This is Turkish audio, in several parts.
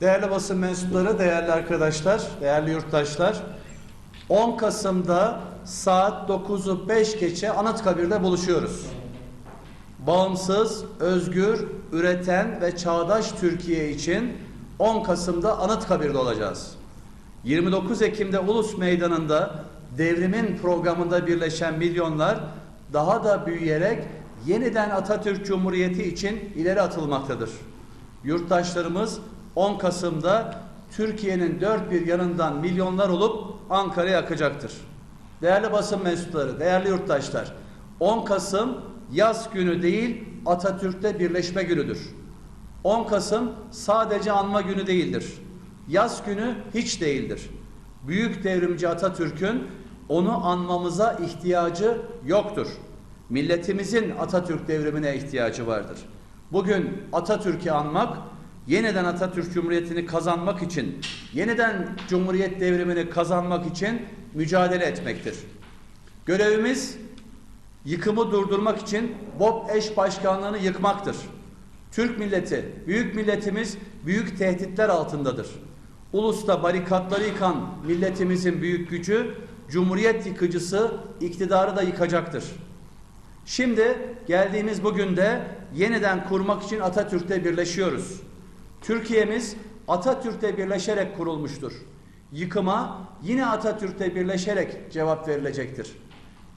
Değerli basın mensupları, değerli arkadaşlar, değerli yurttaşlar, 10 Kasım'da saat 9'u 5 geçe Anıtkabir'de buluşuyoruz. Bağımsız, özgür, üreten ve çağdaş Türkiye için 10 Kasım'da Anıtkabir'de olacağız. 29 Ekim'de Ulus Meydanı'nda devrimin programında birleşen milyonlar daha da büyüyerek yeniden Atatürk Cumhuriyeti için ileri atılmaktadır. Yurttaşlarımız 10 Kasım'da Türkiye'nin dört bir yanından milyonlar olup Ankara'ya akacaktır. Değerli basın mensupları, değerli yurttaşlar, 10 Kasım yaz günü değil Atatürk'te birleşme günüdür. 10 Kasım sadece anma günü değildir. Yaz günü hiç değildir. Büyük devrimci Atatürk'ün onu anmamıza ihtiyacı yoktur. Milletimizin Atatürk devrimine ihtiyacı vardır. Bugün Atatürk'ü anmak, yeniden Atatürk Cumhuriyeti'ni kazanmak için, yeniden Cumhuriyet devrimini kazanmak için mücadele etmektir. Görevimiz yıkımı durdurmak için BOP eş başkanlığını yıkmaktır. Türk milleti, büyük milletimiz büyük tehditler altındadır. Ulusta barikatları yıkan milletimizin büyük gücü, Cumhuriyet yıkıcısı iktidarı da yıkacaktır. Şimdi geldiğimiz bugün de yeniden kurmak için Atatürk'te birleşiyoruz. Türkiye'miz Atatürk'te birleşerek kurulmuştur. Yıkıma yine Atatürk'te birleşerek cevap verilecektir.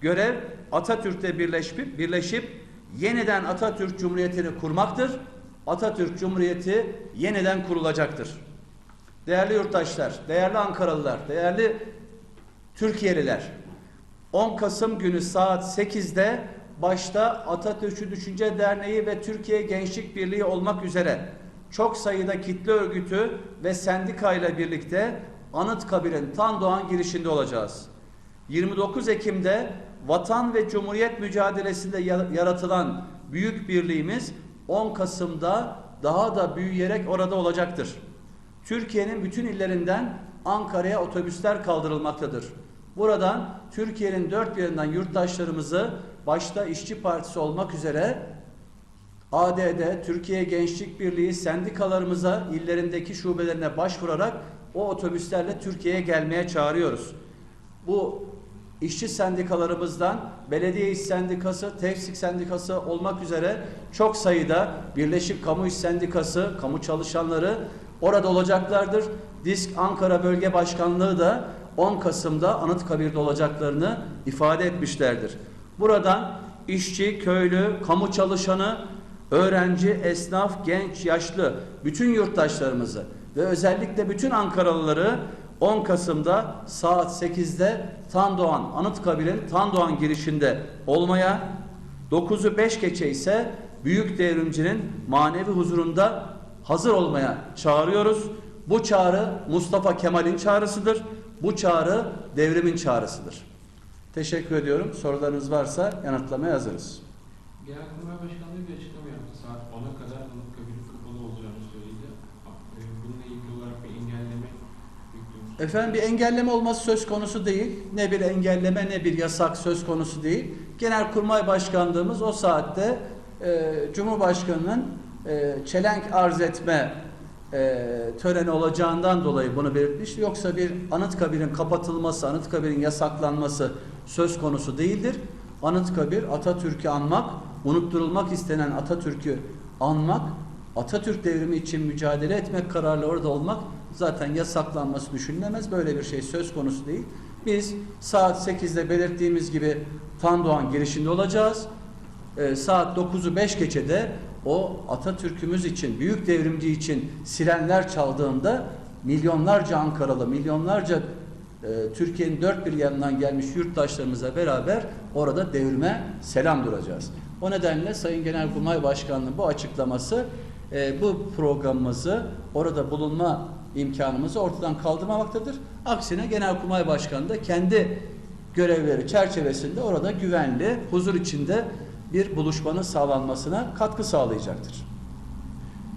Görev Atatürk'te birleşip, birleşip yeniden Atatürk Cumhuriyeti'ni kurmaktır. Atatürk Cumhuriyeti yeniden kurulacaktır. Değerli yurttaşlar, değerli Ankaralılar, değerli Türkiye'liler, 10 Kasım günü saat 8'de başta Atatürkçü Düşünce Derneği ve Türkiye Gençlik Birliği olmak üzere çok sayıda kitle örgütü ve sendika ile birlikte Anıtkabir'in Tandoğan girişinde olacağız. 29 Ekim'de vatan ve cumhuriyet mücadelesinde ya- yaratılan büyük birliğimiz 10 Kasım'da daha da büyüyerek orada olacaktır. Türkiye'nin bütün illerinden Ankara'ya otobüsler kaldırılmaktadır. Buradan Türkiye'nin dört yanından yurttaşlarımızı başta İşçi Partisi olmak üzere ADD, Türkiye Gençlik Birliği sendikalarımıza illerindeki şubelerine başvurarak o otobüslerle Türkiye'ye gelmeye çağırıyoruz. Bu işçi sendikalarımızdan Belediye İş Sendikası, Tefsik Sendikası olmak üzere çok sayıda Birleşik Kamu İş Sendikası, kamu çalışanları orada olacaklardır. Disk Ankara Bölge Başkanlığı da 10 Kasım'da Anıtkabir'de olacaklarını ifade etmişlerdir. Buradan işçi, köylü, kamu çalışanı, öğrenci, esnaf, genç, yaşlı bütün yurttaşlarımızı ve özellikle bütün Ankaralıları 10 Kasım'da saat 8'de Tandoğan Anıtkabir'in Tandoğan girişinde olmaya 9'u 5 geçe ise büyük devrimcinin manevi huzurunda hazır olmaya çağırıyoruz. Bu çağrı Mustafa Kemal'in çağrısıdır. Bu çağrı devrimin çağrısıdır. Teşekkür ediyorum. Sorularınız varsa yanıtlamaya hazırız. Genelkurmay Başkanlığı bir açıklama yaptı. Saat 10'a kadar Anıtkabir'in kapalı olacağını söyledi. E, Bununla ilgili olarak bir engelleme. Efendim bir engelleme olması söz konusu değil. Ne bir engelleme ne bir yasak söz konusu değil. Genelkurmay Başkanlığımız o saatte e, Cumhurbaşkanı'nın e, çelenk arz etme e, töreni olacağından dolayı bunu belirtmiş. Yoksa bir Anıtkabir'in kapatılması, Anıtkabir'in yasaklanması söz konusu değildir. Anıtkabir Atatürk'ü anmak, unutturulmak istenen Atatürk'ü anmak, Atatürk devrimi için mücadele etmek kararlı orada olmak zaten yasaklanması düşünülemez. Böyle bir şey söz konusu değil. Biz saat 8'de belirttiğimiz gibi Tandoğan girişinde olacağız. Ee, saat 9'u 5 geçede o Atatürk'ümüz için, büyük devrimci için sirenler çaldığında milyonlarca Ankaralı, milyonlarca e, Türkiye'nin dört bir yanından gelmiş yurttaşlarımızla beraber orada devrime selam duracağız. O nedenle Sayın Genelkurmay Başkanı'nın bu açıklaması e, bu programımızı orada bulunma imkanımızı ortadan kaldırmamaktadır. Aksine Genelkurmay Başkanı da kendi görevleri çerçevesinde orada güvenli, huzur içinde bir buluşmanın sağlanmasına katkı sağlayacaktır.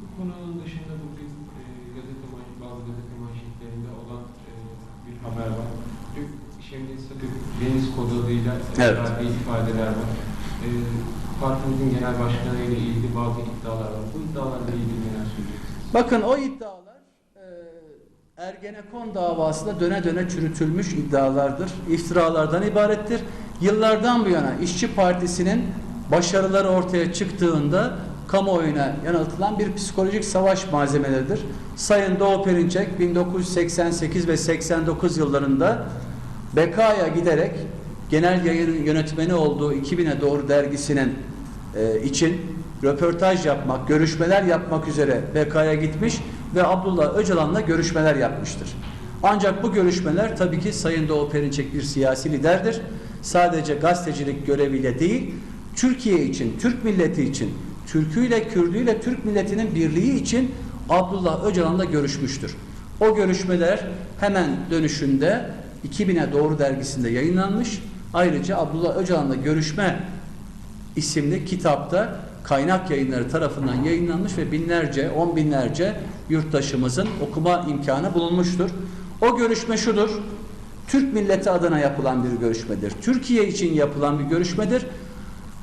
Bu konunun dışında bugün e, gazete manş- bazı gazete manşetlerinde olan e, bir haber var. Dün şimdi Deniz Kodu adıyla Evet. ifadeler var. E, partimizin genel başkanı ile ilgili bazı iddialar var. Bu iddialarla ilgili neler söyleyeceksiniz? Bakın o iddialar e, Ergenekon davası da döne döne çürütülmüş iddialardır, iftiralardan ibarettir. Yıllardan bu yana İşçi Partisi'nin başarıları ortaya çıktığında kamuoyuna yanıltılan bir psikolojik savaş malzemeleridir. Sayın Doğu Perinçek 1988 ve 89 yıllarında Beka'ya giderek genel yayın yönetmeni olduğu 2000'e doğru dergisinin e, için röportaj yapmak, görüşmeler yapmak üzere BK'ya gitmiş ve Abdullah Öcalan'la görüşmeler yapmıştır. Ancak bu görüşmeler tabii ki Sayın Doğu Perinçek bir siyasi liderdir. Sadece gazetecilik göreviyle değil, Türkiye için, Türk milleti için, Türküyle, Kürdüyle Türk milletinin birliği için Abdullah Öcalan'la görüşmüştür. O görüşmeler hemen dönüşünde 2000'e doğru dergisinde yayınlanmış. Ayrıca Abdullah Öcalan'la görüşme isimli kitapta kaynak yayınları tarafından yayınlanmış ve binlerce, on binlerce yurttaşımızın okuma imkanı bulunmuştur. O görüşme şudur. Türk milleti adına yapılan bir görüşmedir. Türkiye için yapılan bir görüşmedir.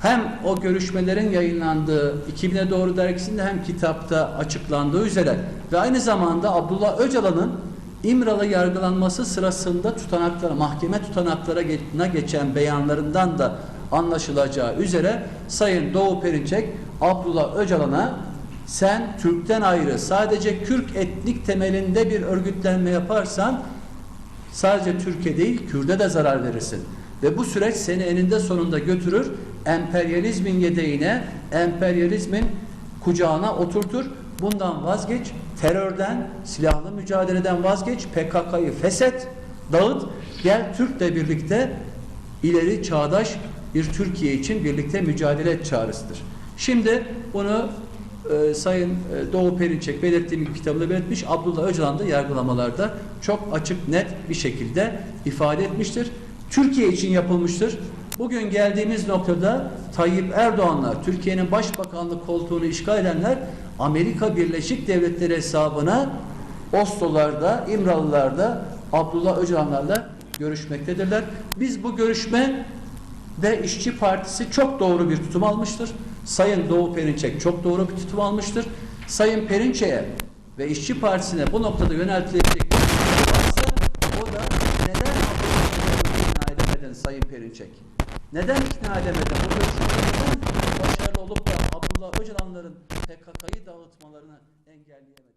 Hem o görüşmelerin yayınlandığı 2000'e doğru dergisinde hem kitapta açıklandığı üzere ve aynı zamanda Abdullah Öcalan'ın İmralı yargılanması sırasında tutanaklara, mahkeme tutanaklarına geçen beyanlarından da anlaşılacağı üzere Sayın Doğu Perinçek Abdullah Öcalan'a sen Türk'ten ayrı sadece Kürk etnik temelinde bir örgütlenme yaparsan sadece Türkiye değil Kürt'e de zarar verirsin. Ve bu süreç seni eninde sonunda götürür emperyalizmin yedeğine, emperyalizmin kucağına oturtur. Bundan vazgeç, terörden, silahlı mücadeleden vazgeç, PKK'yı feshet, dağıt, gel Türk'le birlikte ileri çağdaş bir Türkiye için birlikte mücadele çağrısıdır. Şimdi bunu e, Sayın e, Doğu Perinçek belirttiğim gibi kitabında belirtmiş. Abdullah Öcalan da yargılamalarda çok açık net bir şekilde ifade etmiştir. Türkiye için yapılmıştır. Bugün geldiğimiz noktada Tayyip Erdoğanlar, Türkiye'nin başbakanlık koltuğunu işgal edenler Amerika Birleşik Devletleri hesabına Oslo'larda, İmralılar'da Abdullah Öcalanlarla görüşmektedirler. Biz bu görüşme ve İşçi Partisi çok doğru bir tutum almıştır. Sayın Doğu Perinçek çok doğru bir tutum almıştır. Sayın Perinçek'e ve İşçi Partisi'ne bu noktada yöneltilecek bir varsa o da neden ikna edemedin Sayın Perinçek? Neden ikna edemedin? Bu görüşmede neden başarılı olup da Abdullah Öcalanların PKK'yı dağıtmalarını engelleyemedin?